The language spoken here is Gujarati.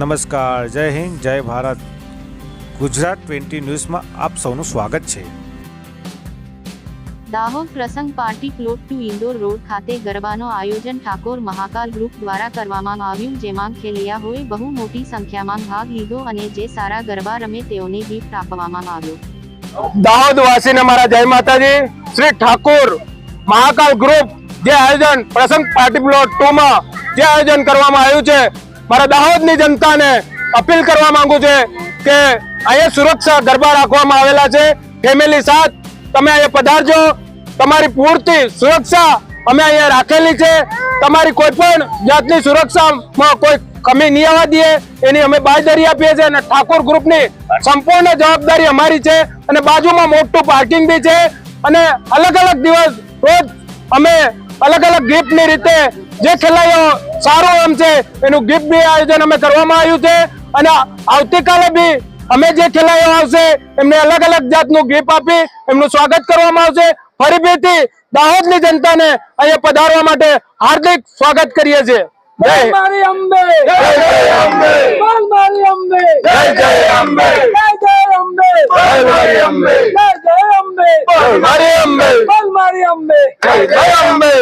નમસ્કાર જય હિન્દ જય ભારત. ગુજરાત ટ્વેન્ટી ન્યૂઝમાં આપ સૌનું સ્વાગત છે. Dahod Prasang party plot two Indore road ખાતે ગરબાનો આયોજન ઠાકોર મહાકાલ ગ્રુપ દ્વારા કરવામાં આવ્યું જેમાં ખેલૈયાઓએ બહુ મોટી સંખ્યામાં ભાગ લીધો અને જે સારા ગરબા રમે તેઓને ગિફ્ટ આપવામાં આવ્યો. દાહોદ વાસીને મારા જય માતાજી શ્રી ઠાકોર મહાકાલ ગ્રુપ જે આયોજન પ્રસંગ પાર્ટી પ્લોટ ટુ માં જે આયોજન કરવામાં આવ્યું છે મારા દાહોદની જનતાને અપીલ કરવા માંગુ છે કે અહીંયા સુરક્ષા ગરબા રાખવામાં આવેલા છે. ફેમિલી સાથ, તમે અહીંયા પધારજો. તમારી પૂરતી સુરક્ષા અમે અહીંયા રાખેલી છે. તમારી કોઈ પણ જાતની સુરક્ષામાં કોઈ કમી નહીં આવવા દઈએ. એની અમે બાંયધરી આપીએ છીએ અને ઠાકોર ગ્રુપની સંપૂર્ણ જવાબદારી અમારી છે અને બાજુમાં મોટું પાર્કિંગ બી છે. અને અલગ અલગ દિવસ રોજ અમે અલગ અલગ ગિફ્ટની રીતે જે ખેલાડીઓ સારું આમ છે. એનું ગિફ્ટ બી આયોજન અમે કરવામાં આવ્યું છે. અને આવતીકાલે બી અમે જે ખેલાડીઓ આવશે એમને અલગ અલગ જાતનું ગિફ્ટ આપી એમનું સ્વાગત કરવામાં આવશે. ફરી ફરીથી દાહોદની જનતાને અહીંયા પધારવા માટે હાર્દિક સ્વાગત કરીએ છીએ. જય. મારી અંબે. જય જય અંબે. બોલ મારી અંબે. જય જય અંબે. જય જય અંબે. બોલ મારી અંબે. જય જય અંબે. બોલ મારી અંબે. બોલ મારી અંબે. જય જય અંબે.